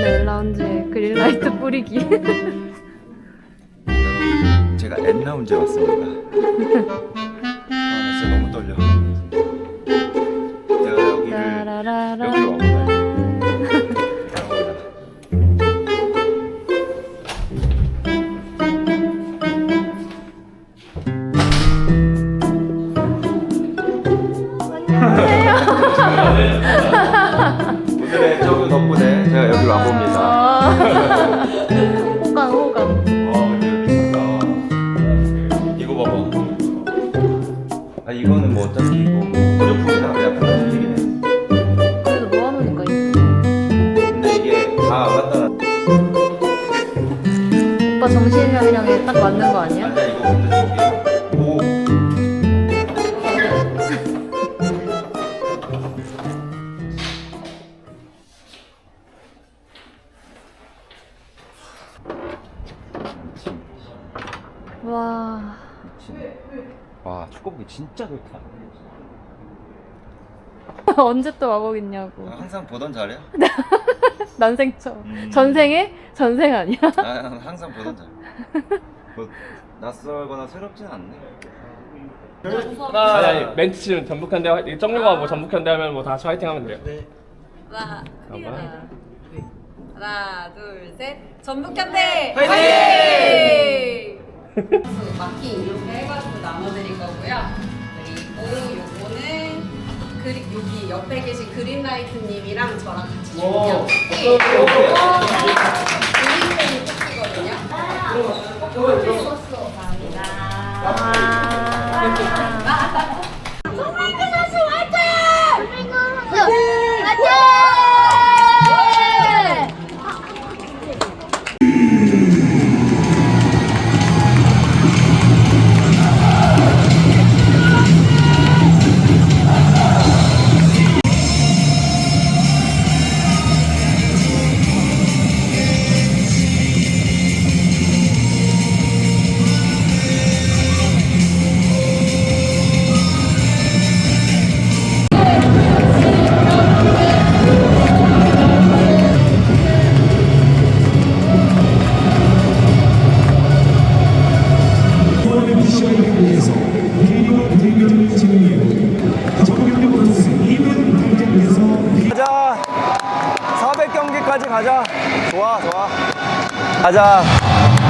때는 라운지에 그린라이트 뿌리기. 제가 N 라운지에 왔습니다. 아, 진짜 너무 떨려. 제가 여기를. 여기로 와보나 정신력이랑 딱 맞는 거 아니야? 이거 오 와. 와 축구복이 진짜 좋다 언제 또 와보겠냐고. 항상 보던 자리야? 난생 처음. 음. 전생에 전생 아니야? 아 항상 보던 자리 뭐 낯설거나 새롭진 않네 아니 아니 멘트 치면 전북현대 화- 정류가 뭐 전북현대 하면 뭐다 같이 화이팅 하면 돼요 하나, 봐봐. 하나, 둘, 셋. 전북 현대 화이팅! 막기 이렇게 해가지고 나눠드릴 거고요. 그리고 요거는 그리, 여기 옆에 계신 그린라이트님이랑 저랑 같이 준비한 요거 그린펜 토끼거든요. 이번에 가자.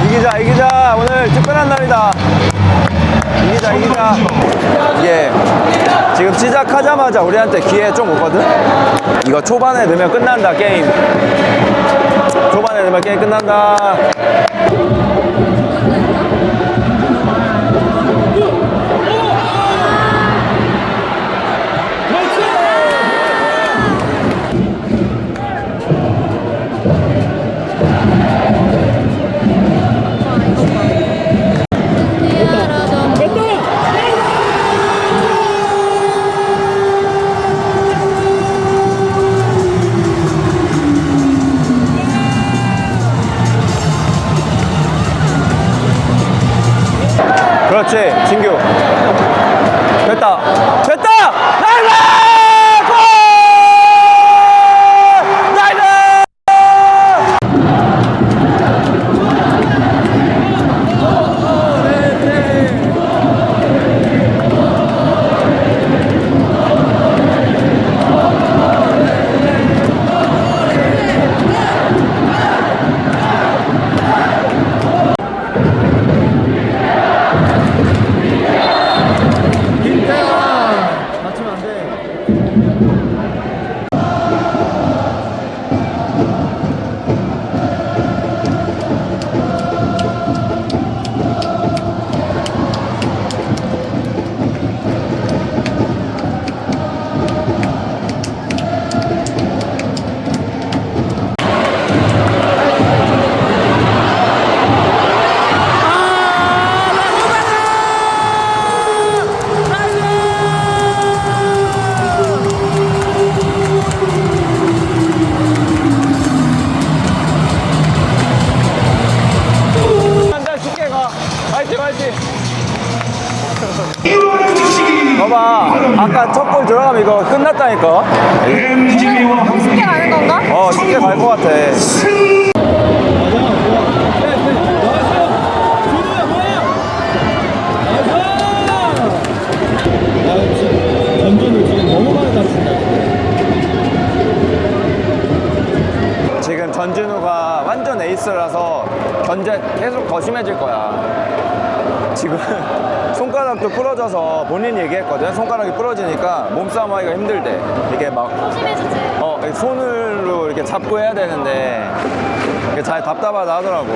이기자 이기자. 오늘 특별한 날이다. 이기자 이기자. 예 지금 시작하자마자 우리한테 기회 좀 오거든? 이거 초반에 넣으면 끝난다 게임. 초반에 넣으면 게임 끝난다 진규 아까 첫 골 들어가면 이거 끝났다니까. 쉽게 가는 건가? 어, 쉽게 갈 것 같아. 지금 전진우가 완전 에이스라서 견제 계속 더 심해질 거야. 지금 손가락도 부러져서 본인이 얘기했거든. 손가락이 부러지니까 몸싸움 하기가 힘들대. 이게 막 심해지지. 어, 손으로 이렇게 잡고 해야 되는데 이게 잘 답답하다 하더라고.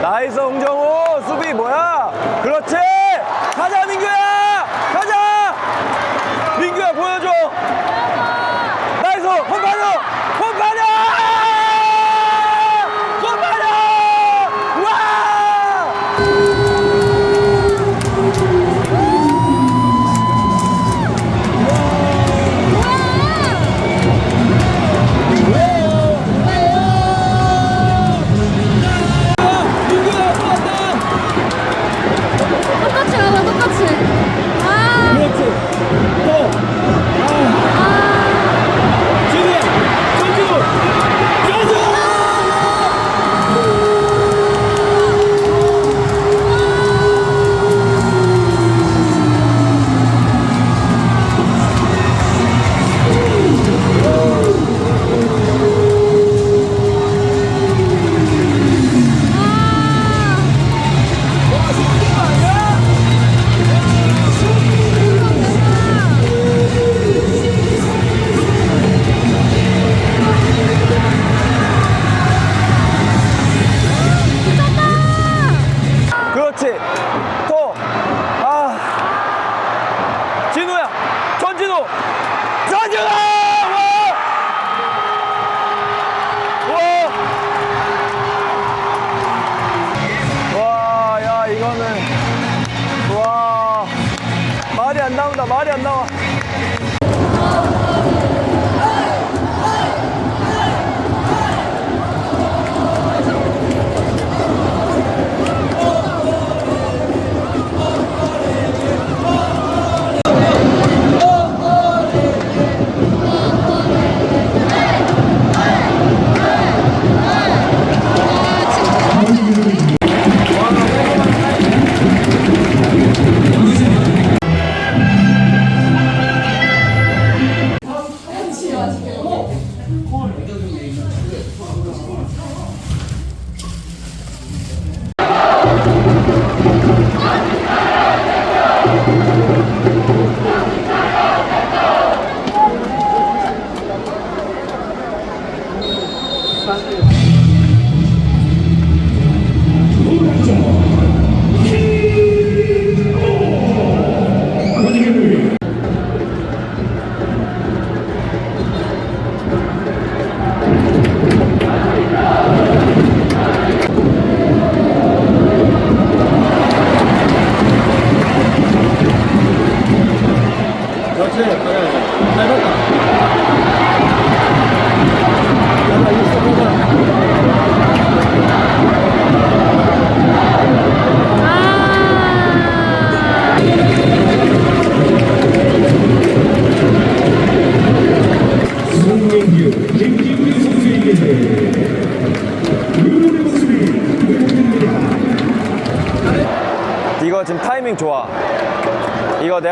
나이스 홍정호 수비 뭐야? 그렇지. 가자 민규야.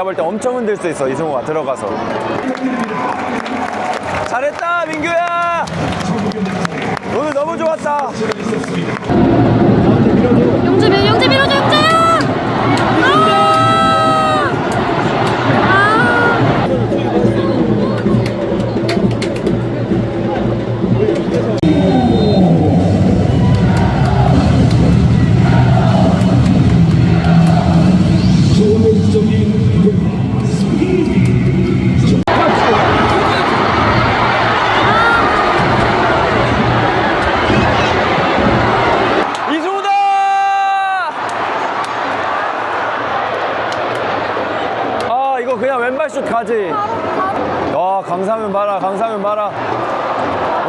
내가 볼 때 엄청 흔들 수 있어. 이승우가 들어가서. 잘했다, 민규야! 오늘 너무 좋았다. 용재 밀, 용재 밀어줘,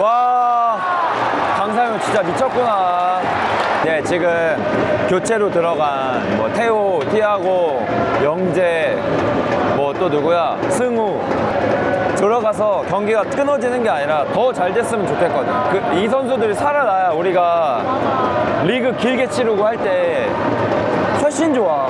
와, 강상윤 진짜 미쳤구나. 네, 지금 교체로 들어간 뭐 태호, 티아고, 영재, 뭐 또 누구야? 승우 들어가서 경기가 끊어지는 게 아니라 더 잘 됐으면 좋겠거든. 그, 이 선수들이 살아나야 우리가 리그 길게 치르고 할 때 훨씬 좋아.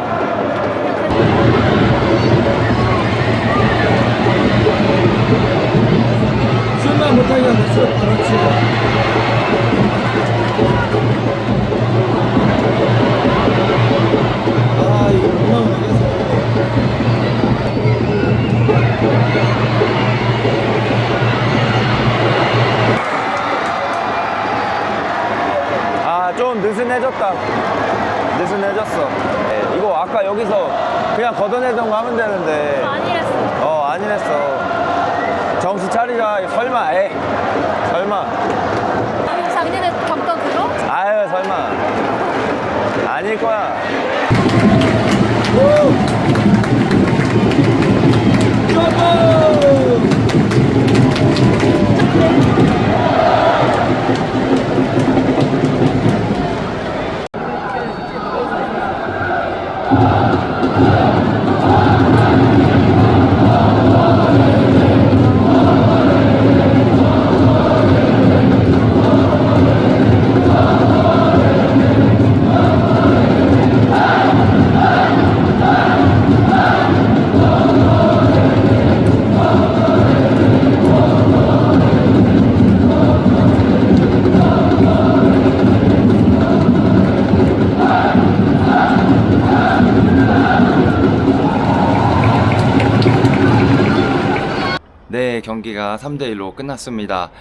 느슨해졌다. 느슨해졌어. 네, 이거 아까 여기서 그냥 걷어내던 거 하면 되는데. 아니랬어. 어, 아니랬어. 정신 차리자. 설마, 에 설마. 작년에 겪던 그거? 아유, 설마. 아닐 거야. 네, 경기가 3대1로 끝났습니다.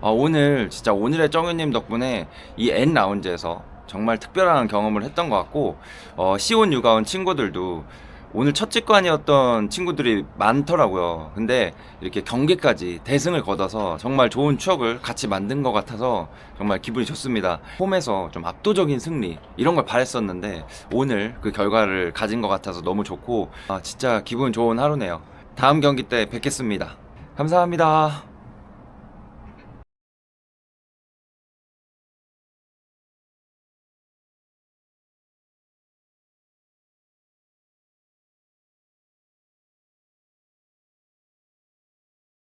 어, 오늘, 진짜 오늘의 정윤님 덕분에 이 N 라운지에서 정말 특별한 경험을 했던 것 같고, 어, 시온 육아 온 친구들도 오늘 첫 직관이었던 친구들이 많더라고요. 근데 이렇게 경기까지 대승을 거둬서 정말 좋은 추억을 같이 만든 것 같아서 정말 기분이 좋습니다. 홈에서 좀 압도적인 승리, 이런 걸 바랬었는데, 오늘 그 결과를 가진 것 같아서 너무 좋고, 아, 진짜 기분 좋은 하루네요. 다음 경기 때 뵙겠습니다. 감사합니다.